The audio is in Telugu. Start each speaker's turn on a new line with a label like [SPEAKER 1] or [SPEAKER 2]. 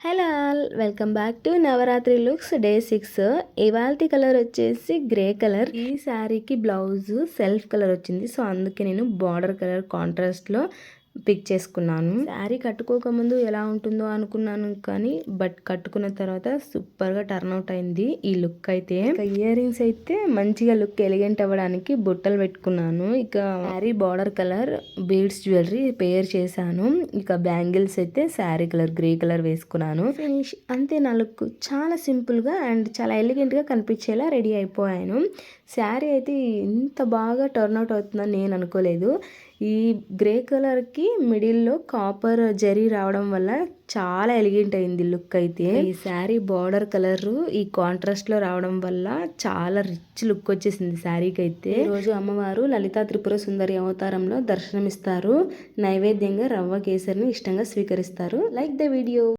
[SPEAKER 1] Hello all welcome back to Navratri looks day six ఇవాల్టి కలర్ వచ్చేసి గ్రే కలర్ ఈ శారీకి బ్లౌజ్ సెల్ఫ్ కలర్ వచ్చింది. సో అందుకే నేను బార్డర్ కలర్ కాంట్రాస్ట్లో పిక్ చేసుకున్నాను. శారీ కట్టుకోకముందు ఎలా ఉంటుందో అనుకున్నాను కానీ బట్ కట్టుకున్న తర్వాత సూపర్గా టర్న్ అవుట్ అయింది ఈ లుక్ అయితే. ఇయర్ రింగ్స్ అయితే మంచిగా లుక్ ఎలిగెంట్ అవ్వడానికి బుట్టలు పెట్టుకున్నాను. ఇక sari border colour beads jewellery pair చేశాను. ఇక బ్యాంగిల్స్ అయితే శారీ కలర్ గ్రే కలర్ వేసుకున్నాను. ఫినిష్ అంతే నా లుక్. చాలా సింపుల్గా అండ్ చాలా ఎలిగెంట్గా కనిపించేలా రెడీ అయిపోయాను. శారీ అయితే ఇంత బాగా టర్న్ అవుట్ అవుతుందని నేను అనుకోలేదు. ఈ గ్రే కలర్కి మిడిల్లో కాపర్ జరీ రావడం వల్ల చాలా ఎలిగెంట్ అయింది లుక్ అయితే. ఈ శారీ బార్డర్ కలర్ ఈ కాంట్రాస్ట్లో రావడం వల్ల చాలా రిచ్ లుక్ వచ్చేసింది శారీకి అయితే రోజు అమ్మవారు లలితా త్రిపుర సుందరి అవతారంలో దర్శనమిస్తారు. నైవేద్యంగా రవ్వ కేసరిని ఇష్టంగా స్వీకరిస్తారు. Like the video.